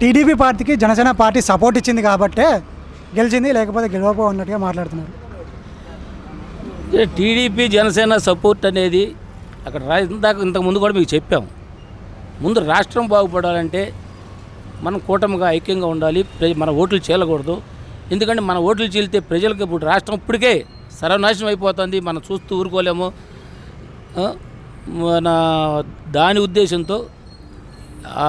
TDP పార్టీకి Janasena party support ఇచ్చింది కాబట్టే గెలిచింది లేకపోతే గెలవపో అన్నట్టుగా మాట్లాడుతున్నారు టీడీపీ జనసేన సపోర్ట్ అనేది అక్కడ ఇందాక ఇంతకు ముందు కూడా మీకు చెప్పాం. ముందు రాష్ట్రం బాగుపడాలంటే మనం కూటమిగా ఐక్యంగా ఉండాలి మన ఓట్లు చేయకూడదు ఎందుకంటే మన ఓట్లు చీలితే ప్రజలకు ఇప్పుడు రాష్ట్రం ఇప్పటికే సర్వనాశనం అయిపోతుంది. మనం చూస్తూ ఊరుకోలేము. మన దాని ఉద్దేశంతో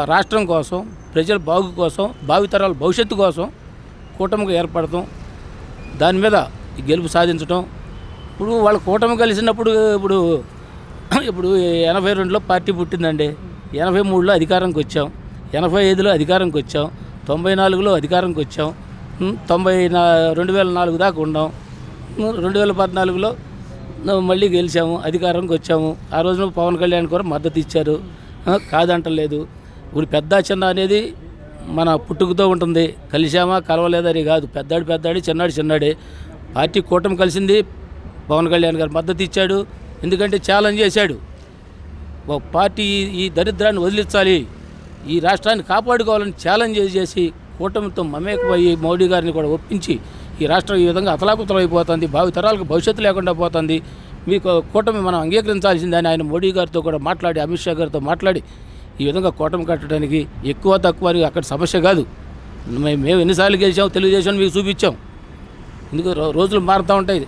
రాష్ట్రం కోసం ప్రజల బాగు కోసం భావితరాల భవిష్యత్తు కోసం కూటమిగా ఏర్పడటం దాని మీద గెలుపు సాధించడం ఇప్పుడు వాళ్ళ కూటమి కలిసినప్పుడు ఇప్పుడు ఇప్పుడు ఎనభై రెండులో పార్టీ పుట్టిందండి. ఎనభై మూడులో అధికారంకి వచ్చాం. ఎనభై ఐదులో అధికారంకి వచ్చాం. తొంభై నాలుగులో అధికారంకి వచ్చాం. తొంభై నా రెండు వేల నాలుగు దాకా ఉన్నాం. రెండు వేల పద్నాలుగులో మళ్ళీ గెలిచాము అధికారంకి వచ్చాము. ఆ రోజున పవన్ కళ్యాణ్ కూడా మద్దతు ఇచ్చారు. కాదంటలేదు. ఇప్పుడు పెద్ద చిన్న అనేది మన పుట్టుకతో ఉంటుంది. కలిసామా కలవలేదని కాదు. పెద్దాడు పెద్దాడి చిన్నాడు చిన్నాడే. పార్టీ కూటమి కలిసింది పవన్ కళ్యాణ్ గారు మద్దతు ఇచ్చాడు. ఎందుకంటే ఛాలెంజ్ చేశాడు. ఒక పార్టీ ఈ- దరిద్రాన్ని వదిలించాలి. ఈ రాష్ట్రాన్ని కాపాడుకోవాలని ఛాలెంజ్ చేసి కూటమితో మమేకమయ్యి మోడీ గారిని కూడా ఒప్పించి ఈ రాష్ట్రం ఈ విధంగా అతలాకుతలం భావితరాలకు భవిష్యత్తు లేకుండా పోతుంది. మీకు కూటమి మనం అంగీకరించాల్సిందని ఆయన మోడీ గారితో కూడా మాట్లాడి అమిత్ షా గారితో మాట్లాడి ఈ విధంగా కూటమి కట్టడానికి ఎక్కువ తక్కువ అక్కడ సమస్య కాదు. మేము ఎన్నిసార్లు గెలిచాం తెలుగుదేశం మీకు చూపించాం. ఎందుకు రో- రోజులు మారుతూ ఉంటాయి.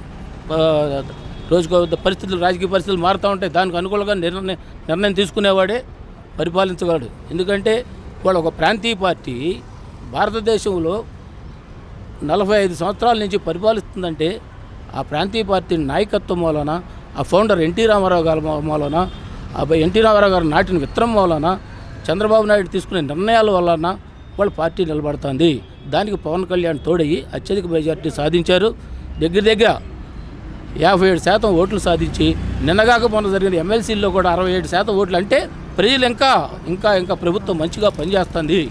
రోజుకు రోజుకో పరిస్థితులు రాజకీయ పరిస్థితులు మారుతూ ఉంటాయి. దానికి అనుకూలంగా నిర్ణయం నిర్ణయం తీసుకునేవాడే పరిపాలించగలడు. ఎందుకంటే వాళ్ళు ఒక ప్రాంతీయ పార్టీ భారతదేశంలో నలభై ఐదు సంవత్సరాల నుంచి పరిపాలిస్తుందంటే ఆ ప్రాంతీయ పార్టీ నాయకత్వం మూలన ఆ ఫౌండర్ ఎన్టీ రామారావు గారి మూలన అబ్బాయి ఎన్టీ రామారావు గారు నాటిన విత్తనం వలన చంద్రబాబు నాయుడు తీసుకునే నిర్ణయాల వలన వాళ్ళ పార్టీ నిలబడుతుంది. దానికి పవన్ కళ్యాణ్ తోడయ్యి అత్యధిక మెజార్టీ సాధించారు. దగ్గర దగ్గర యాభై ఏడు శాతం ఓట్లు సాధించి నిన్నగాక మొన్న జరిగిన ఎమ్మెల్సీల్లో కూడా అరవై ఏడు శాతం ఓట్లు అంటే ప్రజలు ఇంకా ఇంకా ఇంకా ప్రభుత్వం మంచిగా పనిచేస్తుంది.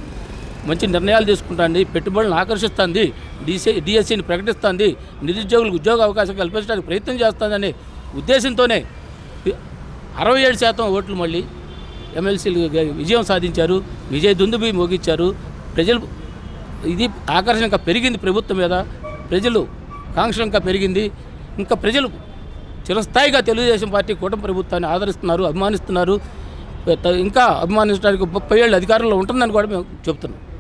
మంచి నిర్ణయాలు తీసుకుంటుంది. పెట్టుబడులను ఆకర్షిస్తుంది. డిసి డిఎస్సిని ప్రకటిస్తుంది. నిరుద్యోగులకు ఉద్యోగ అవకాశం కల్పించడానికి ప్రయత్నం చేస్తుందనే ఉద్దేశంతోనే అరవై ఏడు శాతం ఓట్లు మళ్ళీ ఎమ్మెల్సీలు విజయం సాధించారు. విజయ దుందుబి మోగించారు. ప్రజలు ఇది ఆకర్షణ ఇంకా పెరిగింది ప్రభుత్వం మీద. ప్రజలు కాంక్ష ఇంకా పెరిగింది. ఇంకా ప్రజలు చిరస్థాయిగా తెలుగుదేశం పార్టీ కూటమి ప్రభుత్వాన్ని ఆదరిస్తున్నారు అభిమానిస్తున్నారు. ఇంకా అభిమానించడానికి ముప్పై ఏళ్ళు అధికారంలో ఉంటుందని కూడా మేము చెప్తున్నాం.